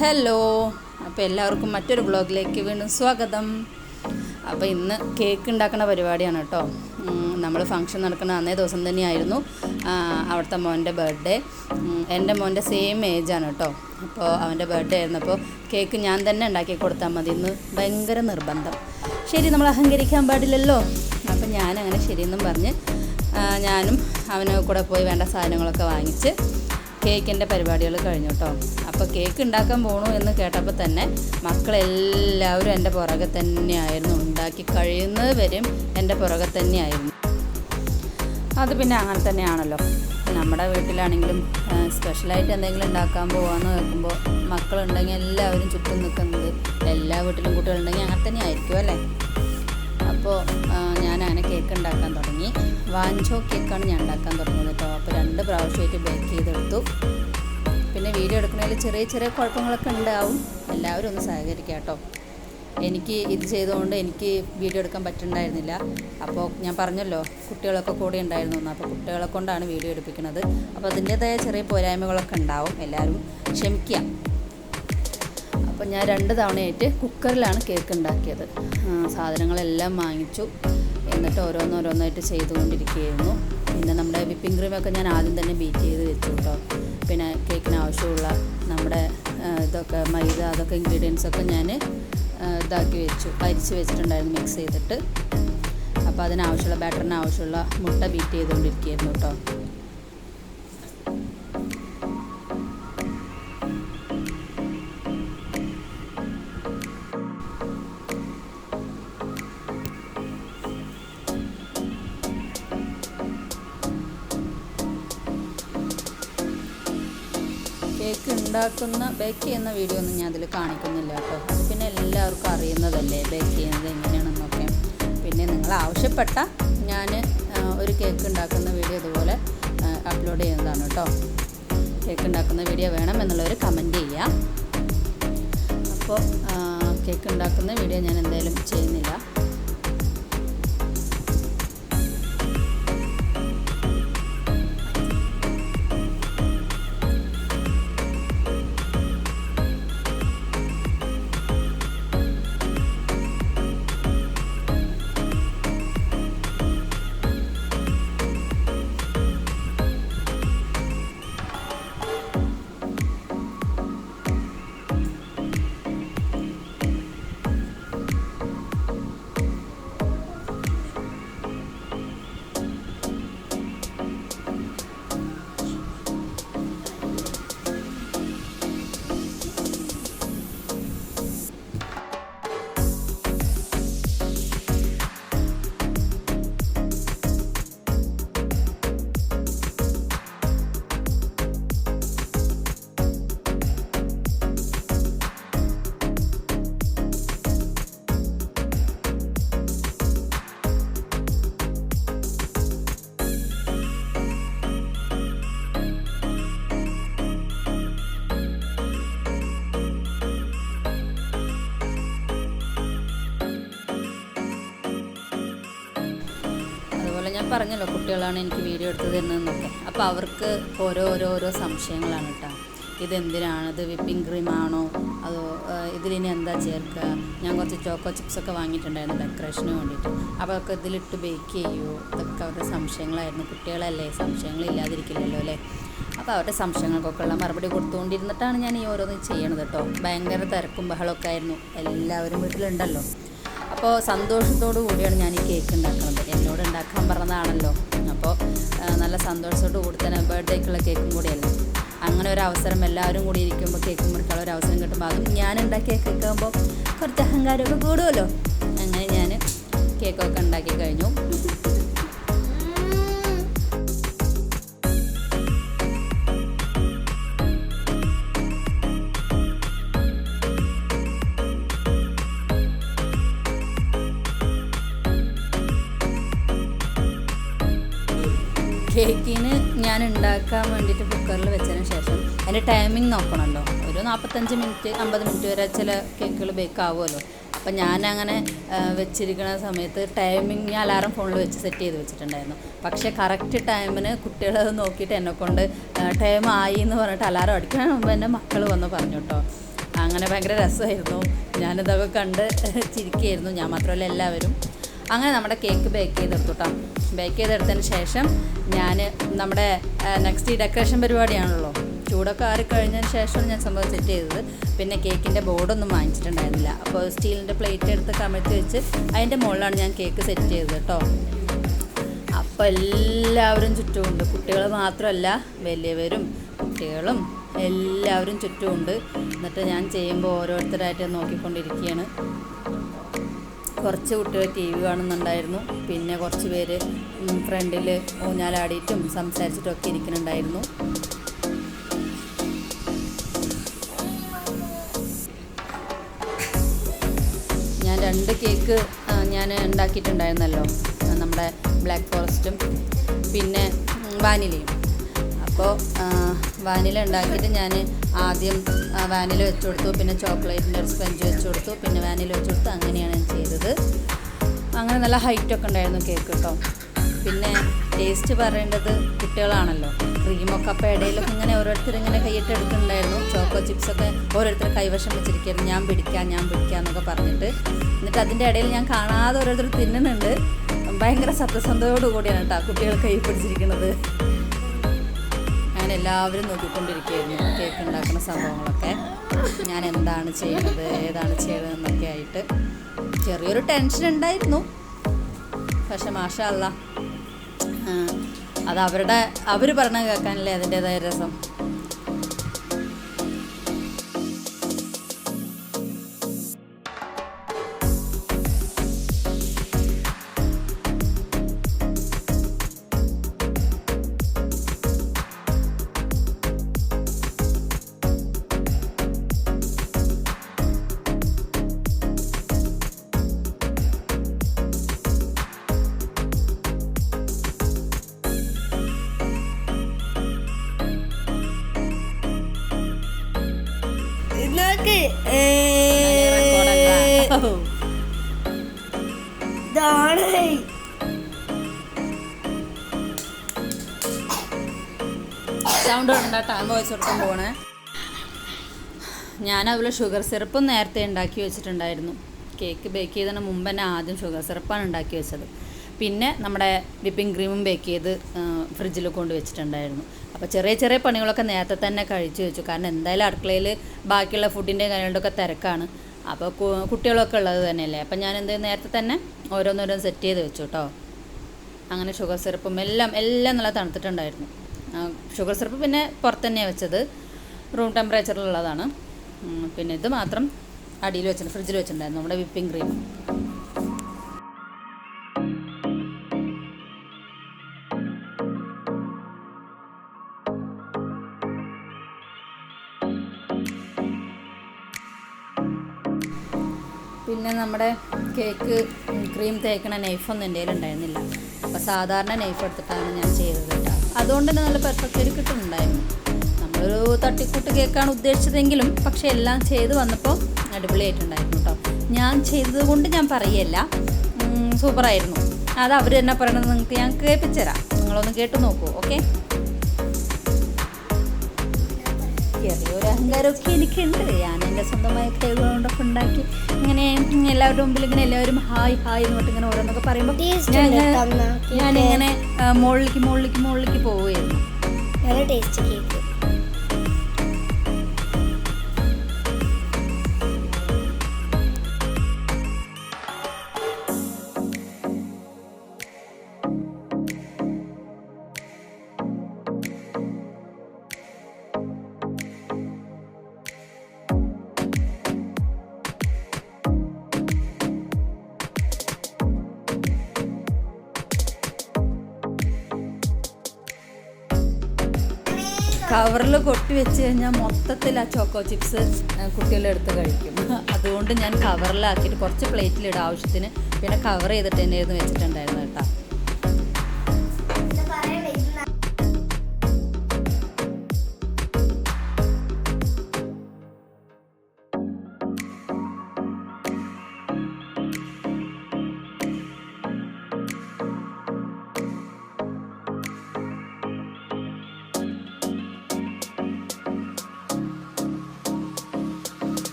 Hello അപ്പോൾ എല്ലാവർക്കും മറ്റൊരു ബ്ലോഗിലേക്ക് വീണ്ടും സ്വാഗതം. അപ്പോൾ ഇന്ന് കേക്ക് ഉണ്ടാക്കുന്ന പരിപാടിയാണ് കേട്ടോ. നമ്മൾ ഫംഗ്ഷൻ നടക്കുന്ന അന്നേ ദിവസം തന്നെയായിരുന്നു. അവിടുത്തെ മോന്റെ ബർത്ത്ഡേ എന്റെ മോന്റെ സെയിം ഏജാണ് കേട്ടോ. അപ്പോൾ അവന്റെ ബർത്ത്ഡേ ആയിരുന്നപ്പോൾ കേക്ക് ഞാൻ തന്നെ ഉണ്ടാക്കി കൊടുത്താൽ മതി എന്ന് ഭയങ്കര നിർബന്ധം. ശരി നമ്മൾ അഹങ്കരിക്കാൻ പാടില്ലല്ലോ. അപ്പോൾ ഞാനങ്ങനെ ശരിയെന്നും പറഞ്ഞ് ഞാനും അവന് കൂടെ പോയി വേണ്ട സാധനങ്ങളൊക്കെ വാങ്ങിച്ച് കേക്കിന്റെ പരിപാടികൾ കഴിഞ്ഞു കേട്ടോ അപ്പോൾ കേക്ക് ഉണ്ടാക്കാൻ പോകണു എന്ന് കേട്ടപ്പോൾ തന്നെ മക്കളെല്ലാവരും എന്റെ പുറകെ തന്നെയായിരുന്നു. ഉണ്ടാക്കി കഴിയുന്നത് വരെയും എന്റെ പുറകെ തന്നെയായിരുന്നു. അത് പിന്നെ അങ്ങനെ തന്നെയാണല്ലോ. നമ്മുടെ വീട്ടിലാണെങ്കിലും സ്പെഷ്യലായിട്ട് എന്തെങ്കിലും ഉണ്ടാക്കാൻ പോകാമെന്ന് കേൾക്കുമ്പോൾ മക്കളുണ്ടെങ്കിൽ എല്ലാവരും ചുറ്റും നിൽക്കുന്നത് എല്ലാ വീട്ടിലും കുട്ടികളുണ്ടെങ്കിൽ അങ്ങനെ തന്നെ ആയിരിക്കും അല്ലേ അപ്പോൾ ഞാൻ അങ്ങനെ കേക്ക് ഉണ്ടാക്കാൻ തുടങ്ങി. വാഞ്ചോ കേക്കാണ് ഞാൻ ഉണ്ടാക്കാൻ തുടങ്ങുന്നത് കേട്ടോ. അപ്പോൾ രണ്ട് പ്രാവശ്യമായിട്ട് ബേക്ക് ചെയ്തെടുത്തു. പിന്നെ വീഡിയോ എടുക്കുന്നതിൽ ചെറിയ ചെറിയ കുഴപ്പങ്ങളൊക്കെ ഉണ്ടാവും. എല്ലാവരും ഒന്ന് സഹകരിക്കുക കേട്ടോ. എനിക്ക് ഇത് ചെയ്തുകൊണ്ട് എനിക്ക് വീഡിയോ എടുക്കാൻ പറ്റുന്നുണ്ടായിരുന്നില്ല അപ്പോൾ ഞാൻ പറഞ്ഞല്ലോ കുട്ടികളൊക്കെ കൂടെ ഉണ്ടായിരുന്നു അപ്പോൾ കുട്ടികളെ കൊണ്ടാണ് വീഡിയോ എടുപ്പിക്കുന്നത്. അപ്പോൾ അതിന്റേതായ ചെറിയ പോരായ്മകളൊക്കെ ഉണ്ടാവും. എല്ലാവരും ക്ഷമിക്കുക. അപ്പോൾ ഞാൻ രണ്ട് തവണയായിട്ട് കുക്കറിലാണ് കേക്ക് ഉണ്ടാക്കിയത്. സാധനങ്ങളെല്ലാം വാങ്ങിച്ചു. എന്നിട്ട് ഓരോന്നോരോന്നായിട്ട് ചെയ്തുകൊണ്ടിരിക്കുകയായിരുന്നു. പിന്നെ നമ്മുടെ വിപ്പിംഗ് ക്രീമൊക്കെ ഞാൻ ആദ്യം തന്നെ ബീറ്റ് ചെയ്ത് വെച്ചു കേട്ടോ. പിന്നെ കേക്കിന് ആവശ്യമുള്ള നമ്മുടെ ഇതൊക്കെ മൈദ അതൊക്കെ ഇൻഗ്രീഡിയൻസ് ഒക്കെ ഞാൻ ഇതാക്കി വെച്ചു. അരിച്ച് വെച്ചിട്ടുണ്ടായിരുന്നു മിക്സ് ചെയ്തിട്ട്. അപ്പോൾ അതിനാവശ്യമുള്ള ബാറ്ററിന് ആവശ്യമുള്ള മുട്ട ബീറ്റ് ചെയ്തുകൊണ്ടിരിക്കുകയായിരുന്നു കേട്ടോ. കേക്ക് ഉണ്ടാക്കുന്ന ബേക്ക് ചെയ്യുന്ന വീഡിയോ ഒന്നും ഞാൻ അതിൽ കാണിക്കുന്നില്ല കേട്ടോ. അത് പിന്നെ എല്ലാവർക്കും അറിയുന്നതല്ലേ ബേക്ക് ചെയ്യുന്നത് എങ്ങനെയാണെന്നൊക്കെ. പിന്നെ നിങ്ങൾ ആവശ്യപ്പെട്ട ഞാൻ ഒരു കേക്ക് ഉണ്ടാക്കുന്ന വീഡിയോ ഇതുപോലെ അപ്ലോഡ് ചെയ്യുന്നതാണ് കേട്ടോ. കേക്ക് ഉണ്ടാക്കുന്ന വീഡിയോ വേണം എന്നുള്ളവർ കമന്റ് ചെയ്യുക. അപ്പോൾ കേക്ക് ഉണ്ടാക്കുന്ന വീഡിയോ ഞാൻ എന്തായാലും ചെയ്യുന്നില്ല. ഞാൻ പറഞ്ഞല്ലോ കുട്ടികളാണ് എനിക്ക് വീഡിയോ എടുത്ത് തരുന്നതെന്നൊക്കെ. അപ്പോൾ അവർക്ക് ഓരോ ഓരോ സംശയങ്ങളാണ് കേട്ടോ ഇതെന്തിനാണ്? ഇത് വിപ്പിംഗ് ക്രീമാണോ? അതോ ഇതിലിനി എന്താ ചേർക്കുക ഞാൻ കുറച്ച് ചോക്കോ ചിപ്സൊക്കെ വാങ്ങിയിട്ടുണ്ടായിരുന്നു ഡെക്കറേഷന് വേണ്ടിയിട്ട്. അപ്പോൾ ഒക്കെ ഇതിലിട്ട് ബേക്ക് ചെയ്യുമോ ഇതൊക്കെ അവരുടെ സംശയങ്ങളായിരുന്നു. കുട്ടികളല്ലേ സംശയങ്ങൾ സംശയങ്ങളില്ലാതിരിക്കില്ലല്ലോ അല്ലേ? അപ്പോൾ അവരുടെ സംശയങ്ങൾക്കൊക്കെ ഉള്ള മറുപടി കൊടുത്തുകൊണ്ടിരുന്നിട്ടാണ് ഞാൻ ഈ ഓരോന്ന് ചെയ്യണത് കേട്ടോ ഭയങ്കര തിരക്കും ബഹളമൊക്കെ ആയിരുന്നു. എല്ലാവരും വീട്ടിലുണ്ടല്ലോ. അപ്പോൾ സന്തോഷത്തോടു കൂടിയാണ് ഞാൻ ഈ കേക്ക് ഉണ്ടാക്കുന്നത്. എന്നോട് ഉണ്ടാക്കാൻ പറഞ്ഞതാണല്ലോ അപ്പോൾ നല്ല സന്തോഷത്തോടു കൂടി തന്നെ ബർത്ത്ഡേക്കുള്ള കേക്കും കൂടിയല്ലേ. അങ്ങനെ ഒരു അവസരം എല്ലാവരും കൂടി ഇരിക്കുമ്പോൾ കേക്ക് മുറിക്കാനുള്ള ഒരു അവസരം കിട്ടുമ്പോൾ അതും ഞാൻ ഉണ്ടാക്കിയ കേക്ക് ആകുമ്പോൾ കുറച്ച് അഹങ്കാരമൊക്കെ കൂടുമല്ലോ. അങ്ങനെ ഞാൻ കേക്കൊക്കെ ഉണ്ടാക്കി കഴിഞ്ഞു. കേക്കിന് ഞാൻ ഉണ്ടാക്കാൻ വേണ്ടിയിട്ട് കുക്കറിൽ വെച്ചതിന് ശേഷം അതിന്റെ ടൈമിംഗ് നോക്കണമല്ലോ ഒരു നാൽപ്പത്തഞ്ച് മിനിറ്റ് അമ്പത് മിനിറ്റ് വരെ ചില കേക്കുകൾ ബേക്ക് ആവുമല്ലോ. അപ്പം ഞാനങ്ങനെ വെച്ചിരിക്കുന്ന സമയത്ത് ടൈമിംഗ് ഞാൻ അലാറം ഫോണിൽ വെച്ച് സെറ്റ് ചെയ്ത് വെച്ചിട്ടുണ്ടായിരുന്നു. പക്ഷേ കറക്റ്റ് ടൈമിന് കുട്ടികളത് നോക്കിയിട്ട് എന്നെക്കൊണ്ട് ടൈം ആയി എന്ന് പറഞ്ഞിട്ട് അലാറം അടിക്കാൻ മുമ്പ് എന്റെ മക്കൾ വന്ന് പറഞ്ഞു കേട്ടോ അങ്ങനെ ഭയങ്കര രസമായിരുന്നു ഞാനിതൊക്കെ കണ്ട് ചിരിക്കുകയായിരുന്നു ഞാൻ മാത്രമല്ല എല്ലാവരും. അങ്ങനെ നമ്മുടെ കേക്ക് ബേക്ക് ചെയ്തെടുത്തു കേട്ടോ ബേക്ക് ചെയ്തെടുത്തതിന് ശേഷം ഞാൻ നമ്മുടെ നെക്സ്റ്റ് ഡെക്കറേഷൻ പരിപാടിയാണല്ലോ. ചൂടൊക്കെ ആറി കഴിഞ്ഞതിന് ശേഷമാണ് ഞാൻ സംഭവം സെറ്റ് ചെയ്തത്. പിന്നെ കേക്കിന്റെ ബോർഡൊന്നും വാങ്ങിച്ചിട്ടുണ്ടായിരുന്നില്ല. അപ്പോൾ സ്റ്റീലിന്റെ പ്ലേറ്റ് എടുത്ത് കമഴ്ത്തി വെച്ച് അതിന്റെ മുകളിലാണ് ഞാൻ കേക്ക് സെറ്റ് ചെയ്തത് കേട്ടോ അപ്പോൾ എല്ലാവരും ചുറ്റുമുണ്ട്. കുട്ടികൾ മാത്രമല്ല വലിയവരും കുട്ടികളും എല്ലാവരും ചുറ്റുമുണ്ട്. എന്നിട്ട് ഞാൻ ചെയ്യുമ്പോൾ ഓരോരുത്തരായിട്ട് നോക്കിക്കൊണ്ടിരിക്കുകയാണ്. കുറച്ച് കുട്ടികൾ ടി വി കാണുന്നുണ്ടായിരുന്നു. പിന്നെ കുറച്ച് പേര് ഫ്രണ്ടിൽ ഊഞ്ഞാലാടിയിട്ടും സംസാരിച്ചിട്ടും ഒക്കെ ഇരിക്കുന്നുണ്ടായിരുന്നു. ഞാൻ രണ്ട് കേക്ക് ഞാൻ ഉണ്ടാക്കിയിട്ടുണ്ടായിരുന്നല്ലോ. നമ്മുടെ ബ്ലാക്ക് ഫോറസ്റ്റും പിന്നെ വാനിലയും. അപ്പോൾ വാനില ഉണ്ടാക്കിയിട്ട് ഞാൻ ആദ്യം വാനിൽ വെച്ച് കൊടുത്തു. പിന്നെ ചോക്ലേറ്റിന്റെ ഒരു സ്പഞ്ച് വെച്ച് കൊടുത്തു. പിന്നെ വാനിൽ വെച്ച് കൊടുത്തു അങ്ങനെയാണ് ഞാൻ ചെയ്തത്. അങ്ങനെ നല്ല ഹൈറ്റൊക്കെ ഉണ്ടായിരുന്നു കേക്ക് കേട്ടോ. പിന്നെ ടേസ്റ്റ് പറയേണ്ടത് കുട്ടികളാണല്ലോ. ക്രീമൊക്കെ അപ്പോൾ ഇടയിലൊക്കെ ഇങ്ങനെ ഓരോരുത്തർ ഇങ്ങനെ കൈയിട്ട് എടുക്കുന്നുണ്ടായിരുന്നു ചോക്കോ ചിപ്സൊക്കെ ഓരോരുത്തർ കൈവശം വെച്ചിരിക്കുകയായിരുന്നു. ഞാൻ പിടിക്കാം ഞാൻ പിടിക്കാം എന്നൊക്കെ പറഞ്ഞിട്ട്. എന്നിട്ട് അതിന്റെ ഇടയിൽ ഞാൻ കാണാതെ ഓരോരുത്തർ തിന്നുന്നുണ്ട്. ഭയങ്കര സത്യസന്ധതയോടു കൂടിയാണ് കേട്ടോ കുട്ടികൾ കൈ പിടിച്ചിരിക്കുന്നത്. അങ്ങനെ എല്ലാവരും നോക്കിക്കൊണ്ടിരിക്കുകയായിരുന്നു. കേക്ക് ഉണ്ടാക്കുന്ന സംഭവങ്ങളൊക്കെ. ഞാൻ എന്താണ് ചെയ്യുന്നത് ഏതാണ് എന്നൊക്കെ ആയിട്ട് ചെറിയൊരു ടെൻഷൻ ഉണ്ടായിരുന്നു. പക്ഷെ മാഷ അല്ല അത് അവരുടെ അവർ പറഞ്ഞ കേൾക്കാനല്ലേ അതിന്റെതായ രസം. ഇതാണ്. സൗണ്ട് ഉണ്ടാട്ടാ വോയിസ് പോണേ. ഞാൻ അതുപോലെ ഷുഗർ സിറപ്പും നേരത്തെ ഉണ്ടാക്കി വെച്ചിട്ടുണ്ടായിരുന്നു. കേക്ക് ബേക്ക് ചെയ്തതിന് മുമ്പ് തന്നെ ആദ്യം ഷുഗർ സിറപ്പാണ് ഉണ്ടാക്കി വെച്ചത്. പിന്നെ നമ്മുടെ വിപ്പിംഗ് ക്രീമും ബേക്ക് ചെയ്ത് ഫ്രിഡ്ജിൽ കൊണ്ട് വെച്ചിട്ടുണ്ടായിരുന്നു. അപ്പോൾ ചെറിയ ചെറിയ പണികളൊക്കെ നേരത്തെ തന്നെ കഴിച്ചു വെച്ചു. കാരണം എന്തായാലും അടുക്കളയിൽ ബാക്കിയുള്ള ഫുഡിന്റെ കാര്യങ്ങളൊക്കെ തിരക്കാണ്. അപ്പോൾ കുട്ടികളൊക്കെ ഉള്ളത് തന്നെയല്ലേ? അപ്പം ഞാൻ എന്ത് നേരത്തെ തന്നെ ഓരോന്നോരോന്ന് സെറ്റ് ചെയ്ത് വെച്ചു കേട്ടോ അങ്ങനെ ഷുഗർ സിറപ്പും എല്ലാം എല്ലാം നല്ല തണുത്തിട്ടുണ്ടായിരുന്നു. ഷുഗർ സിറപ്പ് പിന്നെ പുറത്ത് തന്നെയാണ് വെച്ചത്. റൂം ടെമ്പറേച്ചറിലുള്ളതാണ് പിന്നെ ഇത് മാത്രം അടിയിൽ വെച്ചിട്ടുണ്ട് ഫ്രിഡ്ജിൽ വെച്ചിട്ടുണ്ടായിരുന്നു നമ്മുടെ വിപ്പിംഗ് ക്രീം. നമ്മുടെ കേക്ക് ക്രീം തേക്കണ നൈഫൊന്നും എന്റെ ഉണ്ടായിരുന്നില്ല. അപ്പോൾ സാധാരണ നൈഫ് എടുത്തിട്ടാണ് ഞാൻ ചെയ്തത് അതുകൊണ്ട് തന്നെ നല്ല പെർഫെക്റ്റ് കിട്ടുന്നുണ്ടായിരുന്നു. നമ്മളൊരു തട്ടിക്കൂട്ട് കേക്കാണ് ഉദ്ദേശിച്ചതെങ്കിലും പക്ഷേ എല്ലാം ചെയ്ത് വന്നപ്പോൾ അടിപൊളിയായിട്ടുണ്ടായിരുന്നു കേട്ടോ. ഞാൻ ചെയ്തത് കൊണ്ട് ഞാൻ പറയല്ല. സൂപ്പറായിരുന്നു അത് അവർ തന്നെ പറയണത് നിങ്ങൾക്ക് ഞാൻ കേൾപ്പിച്ചു തരാം. നിങ്ങളൊന്ന് കേട്ട് നോക്കൂ ഓക്കെ ചെറിയൊരു അഹങ്കാരമൊക്കെ എനിക്കുണ്ട്. ഞാൻ എന്റെ സ്വന്തമായ കഴിവുകൾ കൊണ്ടൊക്കെ ഉണ്ടാക്കി ഇങ്ങനെ എല്ലാവരുടെ മുമ്പിൽ ഇങ്ങനെ എല്ലാവരും ഹായ് ഹായ് എന്ന് പറഞ്ഞിട്ട് ഇങ്ങനെ ഓരോന്നൊക്കെ പറയുമ്പോൾ ഞാൻ. ഞാനിങ്ങനെ മുകളിലേക്ക് മുകളിലേക്ക് മുകളിലേക്ക് പോവുകയായിരുന്നു. നല്ല ടേസ്റ്റ് കേക്ക് കവറിൽ കൊട്ടി വെച്ച് കഴിഞ്ഞാൽ മൊത്തത്തിൽ ആ ചോക്കോ ചിപ്സ് കുട്ടികളെടുത്ത് കഴിക്കും. അതുകൊണ്ട് ഞാൻ കവറിലാക്കിയിട്ട് കുറച്ച് പ്ലേറ്റിലിടാം ആവശ്യത്തിന്. പിന്നെ കവർ ചെയ്തിട്ട് തന്നെയായിരുന്നു വെച്ചിട്ടുണ്ടായിരുന്നു കേട്ടോ.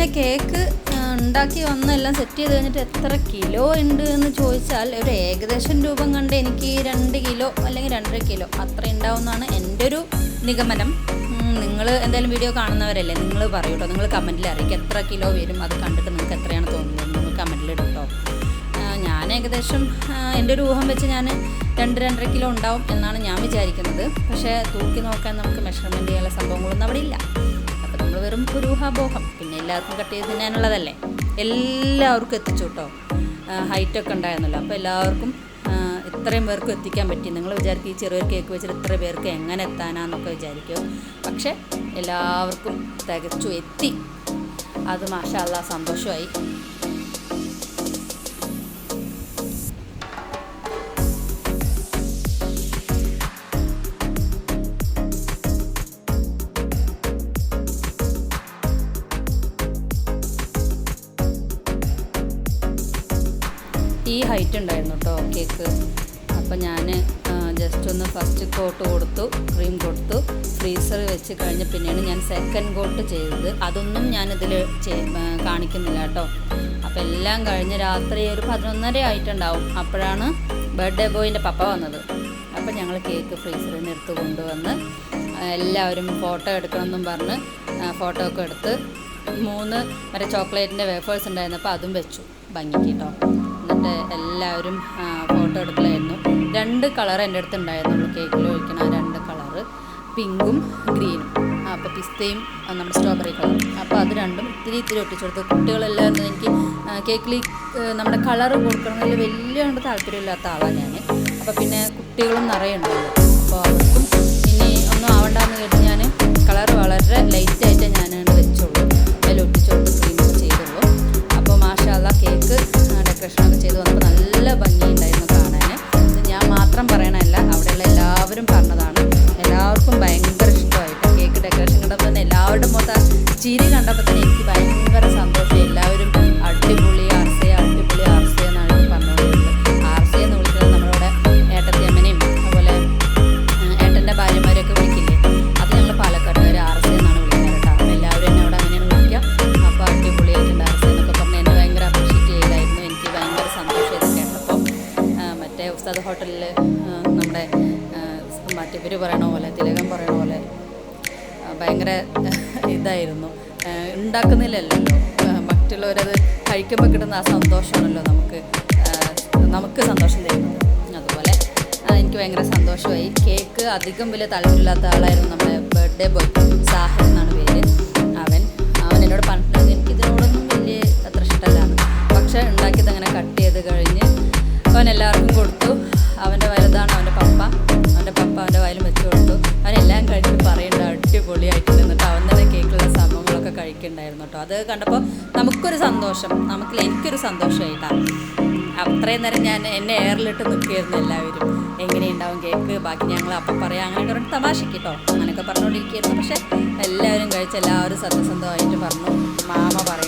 പിന്നെ കേക്ക് ഉണ്ടാക്കി വന്ന് എല്ലാം സെറ്റ് ചെയ്ത് കഴിഞ്ഞിട്ട് എത്ര കിലോ ഉണ്ട് എന്ന് ചോദിച്ചാൽ ഒരു ഏകദേശം രൂപം കണ്ട് എനിക്ക് രണ്ട് കിലോ അല്ലെങ്കിൽ രണ്ടര കിലോ അത്ര ഉണ്ടാവും എന്നാണ് എന്റെ ഒരു നിഗമനം. നിങ്ങൾ എന്തായാലും വീഡിയോ കാണുന്നവരല്ലേ നിങ്ങൾ പറയൂ കേട്ടോ നിങ്ങൾ കമന്റിൽ അറിയിക്കുക എത്ര കിലോ വരും അത് കണ്ടിട്ട് നിങ്ങൾക്ക് എത്രയാണ് തോന്നുന്നത് നിങ്ങൾ കമന്റിൽ കേട്ടോ ഞാൻ ഏകദേശം എന്റെ ഒരു ഊഹം വെച്ച് ഞാൻ രണ്ട് രണ്ടര കിലോ ഉണ്ടാവും എന്നാണ് ഞാൻ വിചാരിക്കുന്നത്. പക്ഷേ തൂക്കി നോക്കാൻ നമുക്ക് മെഷർമെന്റ് ചെയ്യാനുള്ള സംഭവങ്ങളൊന്നും അവിടെ ഇല്ല. നമ്മൾ വെറും ഒരു പിന്നെ എല്ലാവർക്കും കട്ട് ചെയ്ത് തിന്നാനുള്ളതല്ലേ? എല്ലാവർക്കും എത്തിച്ചു കേട്ടോ ഹൈറ്റൊക്കെ ഉണ്ടായിരുന്നല്ലോ. അപ്പോൾ എല്ലാവർക്കും ഇത്രയും പേർക്ക് എത്തിക്കാൻ പറ്റി. നിങ്ങൾ വിചാരിക്കും ഈ ചെറിയൊരു കേക്ക് വെച്ചിട്ട് ഇത്ര പേർക്ക് എങ്ങനെ എത്താനാന്നൊക്കെ വിചാരിക്കും. പക്ഷേ എല്ലാവർക്കും തികച്ചു എത്തി. അത് മാഷാല്ല സന്തോഷമായി ഹൈറ്റ് ഉണ്ടായിരുന്നു കേട്ടോ കേക്ക് അപ്പോൾ ഞാൻ ജസ്റ്റ് ഒന്ന് ഫസ്റ്റ് കോട്ട് കൊടുത്തു ക്രീം കൊടുത്തു ഫ്രീസർ വെച്ച് കഴിഞ്ഞ് പിന്നെയാണ് ഞാൻ സെക്കൻഡ് കോട്ട് ചെയ്തത്. അതൊന്നും ഞാനിതിൽ കാണിക്കുന്നില്ല കേട്ടോ അപ്പോൾ എല്ലാം കഴിഞ്ഞ് രാത്രി ഒരു പതിനൊന്നര ആയിട്ടുണ്ടാവും. അപ്പോഴാണ് ബർത്ത്ഡേ ബോയിന്റെ പപ്പ വന്നത്. അപ്പോൾ ഞങ്ങൾ കേക്ക് ഫ്രീസറിൽ നിന്ന് എടുത്ത് കൊണ്ടുവന്ന് എല്ലാവരും ഫോട്ടോ എടുക്കണമെന്നും പറഞ്ഞ് ഫോട്ടോ ഒക്കെ എടുത്ത് മൂന്ന് മറ്റേ ചോക്ലേറ്റിന്റെ വേഫേഴ്സ് ഉണ്ടായിരുന്നപ്പോൾ അതും വെച്ചു ഭംഗിക്ക് കേട്ടോ എന്നിട്ട് എല്ലാവരും ഫോട്ടോ എടുക്കലായിരുന്നു. രണ്ട് കളർ എന്റെ അടുത്ത് ഉണ്ടായിരുന്നുള്ളൂ. കേക്കിൽ ഒഴിക്കണ രണ്ട് കളറ് പിങ്കും ഗ്രീനും. അപ്പോൾ പിസ്തയും നമ്മുടെ സ്ട്രോബെറി കളറും അപ്പോൾ അത് രണ്ടും ഇത്തിരി ഇത്തിരി ഒട്ടിച്ചു കൊടുത്തു കുട്ടികളെല്ലാവരും എനിക്ക് കേക്കിൽ നമ്മുടെ കളർ കൊടുക്കണമെങ്കിൽ വലിയ കണ്ട് താല്പര്യമില്ലാത്ത ആളാണ് ഞാൻ അപ്പോൾ പിന്നെ കുട്ടികളും നിറയെ ഉണ്ടായിരുന്നു അപ്പോൾ അവർക്കും ഇനി ഒന്നും ആവണ്ടെന്ന് കേട്ട് ഞാൻ കളർ വളരെ ലൈറ്റായിട്ട് ഞാൻ ഡെക്കറേഷനൊക്കെ ചെയ്ത് വന്നപ്പോൾ നല്ല ഭംഗിയുണ്ടായിരുന്നു കാണാൻ ഞാൻ മാത്രം പറയണമല്ല അവിടെയുള്ള എല്ലാവരും പറഞ്ഞതാണ് എല്ലാവർക്കും ഭയങ്കര ഇഷ്ടമായിട്ട് കേക്ക് ഡെക്കറേഷൻ കണ്ടപ്പോൾ തന്നെ എല്ലാവരുടെ മൊത്തം ചിരി കണ്ടപ്പോൾ തന്നെ എനിക്ക് ഭയങ്കര ഇതായിരുന്നു. ഉണ്ടാക്കുന്നില്ലല്ലോ. മറ്റുള്ളവരത് കഴിക്കുമ്പോൾ കിട്ടുന്ന ആ സന്തോഷമാണല്ലോ നമുക്ക് നമുക്ക് സന്തോഷം തരുന്നത്. അതുപോലെ എനിക്ക് ഭയങ്കര സന്തോഷമായി. കേക്ക് അധികം വലിയ താല്പര്യമില്ലാത്ത ആളായിരുന്നു നമ്മുടെ ബർത്ത്ഡേ ബോയ് സാഹൻ എന്നാണ് പേര്. അവൻ അവൻ എന്നോട് പറഞ്ഞിട്ടുണ്ട് എനിക്ക് ഇതിനോടൊന്നും വലിയ അത്ര ഇഷ്ടമല്ലാണ് പക്ഷേ ഉണ്ടാക്കിയത് അങ്ങനെ കട്ട് ചെയ്ത് കഴിഞ്ഞ് അവൻ എല്ലാവർക്കും കൊടുത്തു. അവന്റെ വലുതാണ് അവന്റെ കേട്ടോ. അത് കണ്ടപ്പോൾ നമുക്കൊരു സന്തോഷം. നമുക്ക് എനിക്കൊരു സന്തോഷമായിട്ടാണ് അത്രയും നേരം ഞാൻ എന്നെ എയറിലിട്ട് നിൽക്കുകയായിരുന്നു എല്ലാവരും. എങ്ങനെയുണ്ടാവും കേക്ക്? ബാക്കി ഞങ്ങൾ അപ്പം പറയാം. അങ്ങനെയൊക്കെ പറഞ്ഞിട്ട് തമാശ കേട്ടോ. അങ്ങനെയൊക്കെ പറഞ്ഞുകൊണ്ടിരിക്കുകയായിരുന്നു പക്ഷേ എല്ലാവരും കഴിച്ച് എല്ലാവരും സത്യസന്ധമായിട്ട് പറഞ്ഞു. മാമ പറഞ്ഞു